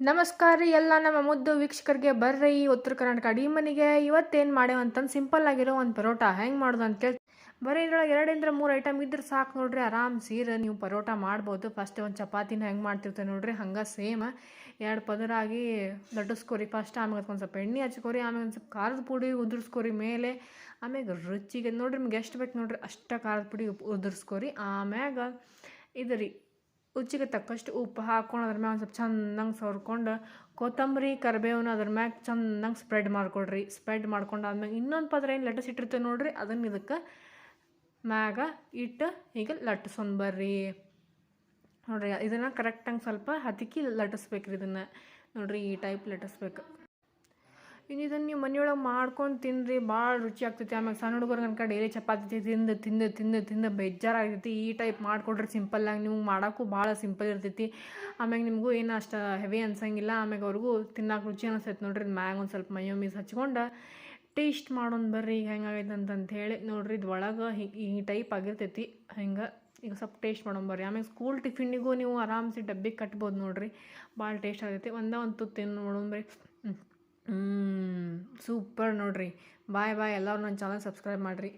ನಮಸ್ಕಾರ ರೀ ಎಲ್ಲ ನಮ್ಮ ಮುದ್ದು ವೀಕ್ಷಕರಿಗೆ ಬರ್ರಿ. ಉತ್ತರ ಕರ್ನಾಟಕ ಅಡಿ ಮನೆಗೆ ಇವತ್ತೇನು ಮಾಡ್ಯಾವ ಅಂತಂದು ಸಿಂಪಲ್ ಆಗಿರೋ ಒಂದು ಪರೋಟ. ಹೆಂಗೆ ಮಾಡೋದು ಅಂತೇಳಿ ಬರೀ ಇದ್ರೊಳಗೆ ಎರಡರಿಂದ ಮೂರು ಐಟಮ್ ಇದ್ರೆ ಸಾಕು ನೋಡ್ರಿ. ಆರಾಮ್ ಸೀರೆ ನೀವು ಪರೋಟ ಮಾಡ್ಬೋದು. ಫಸ್ಟ್ ಒಂದು ಚಪಾತಿನ ಹೆಂಗೆ ಮಾಡ್ತಿರ್ತೇವೆ ನೋಡ್ರಿ. ಹಂಗೆ ಸೇಮ್ ಎರಡು ಪದರಾಗಿ ಲಟ್ಟಿಸ್ಕೊರಿ. ಫಸ್ಟ್ ಆಮೇಲೆ ಒಂದು ಸ್ವಲ್ಪ ಎಣ್ಣೆ ಹಚ್ಕೋರಿ. ಆಮೇಲೆ ಒಂದು ಸ್ವಲ್ಪ ಖಾರದ ಪುಡಿ ಉದುರ್ಸ್ಕೋರಿ ಮೇಲೆ. ಆಮ್ಯಾಗ ರುಚಿಗೆ ನೋಡ್ರಿ ನಿಮ್ಗೆ ಎಷ್ಟು ಬೇಕು ನೋಡ್ರಿ. ಅಷ್ಟು ಖಾರದ ಪುಡಿ ಉದುರ್ಸ್ಕೋರಿ. ಆಮ್ಯಾಗ ಇದು ರೀ ರುಚಿಗೆ ತಕ್ಕಷ್ಟು ಉಪ್ಪು ಹಾಕ್ಕೊಂಡು ಅದ್ರ ಮ್ಯಾಗ ಒಂದು ಸ್ವಲ್ಪ ಚೆನ್ನಾಗಿ ಸವರ್ಕೊಂಡು ಕೊತ್ತಂಬರಿ ಕರಿಬೇವನ್ನ ಅದ್ರ ಮ್ಯಾಗ ಚೆನ್ನಾಗಿ ಸ್ಪ್ರೆಡ್ ಮಾಡ್ಕೊಡ್ರಿ ಸ್ಪ್ರೆಡ್ ಮಾಡ್ಕೊಂಡು ಆದ್ಮೇಲೆ ಇನ್ನೊಂದು ಪದ್ರ ಏನು ಲಟ್ಟಿಸಿ ಇಟ್ಟಿರ್ತೇವೆ ನೋಡ್ರಿ, ಅದನ್ನು ಇದಕ್ಕೆ ಮ್ಯಾಗ ಇಟ್ಟು ಈಗ ಲಟ್ಟಿಸ್ಕೊಂಡು ಬರ್ರಿ. ನೋಡ್ರಿ, ಇದನ್ನು ಕರೆಕ್ಟಾಗಿ ಸ್ವಲ್ಪ ಹತ್ತಿಕ್ಕಿ ಲಟ್ಟಿಸ್ಬೇಕ್ರಿ ಇದನ್ನು. ನೋಡಿರಿ, ಈ ಟೈಪ್ ಲಟ್ಟಿಸ್ಬೇಕು. ಇನ್ನು ಇದನ್ನು ನೀವು ಮನೆಯೊಳಗೆ ಮಾಡ್ಕೊಂಡು ತಿನ್ನಿರಿ ಭಾಳ ರುಚಿ ಆಗ್ತೈತಿ. ಆಮೇಲೆ ಸಣ್ಣ ಹುಡುಗರು ಅನ್ಕ ಡೈಲಿ ಚಪಾತಿ ತಿಂದು ತಿಂದು ತಿಂದು ತಿಂದು ಬೇಜಾರಾಗ್ತೈತಿ. ಈ ಟೈಪ್ ಮಾಡಿಕೊಡ್ರಿ ಸಿಂಪಲ್ಲಾಗಿ ನಿಮ್ಗೆ ಮಾಡೋಕ್ಕೂ ಭಾಳ ಸಿಂಪಲ್ ಇರ್ತೈತಿ. ಆಮ್ಯಾಗ ನಿಮಗೂ ಏನು ಅಷ್ಟು ಹೆವಿ ಅನ್ಸಂಗಿಲ್ಲ. ಆಮ್ಯಾಗ ಅವ್ರಿಗೂ ತಿನ್ನಕ್ಕೆ ರುಚಿ ಅನಿಸ್ತೈತೆ ನೋಡ್ರಿ. ಮ್ಯಾಗ ಒಂದು ಸ್ವಲ್ಪ ಮಯೋಮೀಸ್ ಹಚ್ಕೊಂಡು ಟೇಸ್ಟ್ ಮಾಡೋಣ ಬರ್ರಿ. ಈಗ ಹೆಂಗಾಗೈತೆ ಅಂತಂತ ಹೇಳಿ ನೋಡ್ರಿ. ಇದು ಒಳಗೆ ಈ ಟೈಪ್ ಆಗಿರ್ತೈತಿ. ಹಿಂಗೆ ಈಗ ಸ್ವಲ್ಪ ಟೇಸ್ಟ್ ಮಾಡೋಣ ಬರ್ರಿ. ಆಮೇಲೆ ಸ್ಕೂಲ್ ಟಿಫಿನಿಗೂ ನೀವು ಆರಾಮ್ಸಿ ಡಬ್ಬಿಗೆ ಕಟ್ಬೋದು ನೋಡ್ರಿ. ಭಾಳ ಟೇಸ್ಟ್ ಆಗೈತಿ ಒಂದೇ ಒಂದು ತುತ್ತು ನೋಡೋಣ ಬರ್ರಿ. ಹ್ಞೂ ಸೂಪರ್ ನೋಡ್ರಿ. ಬಾಯ್ ಬಾಯ್ ಎಲ್ಲರೂ ನನ್ನ ಚಾನಲ್ ಸಬ್ಸ್ಕ್ರೈಬ್ ಮಾಡಿರಿ.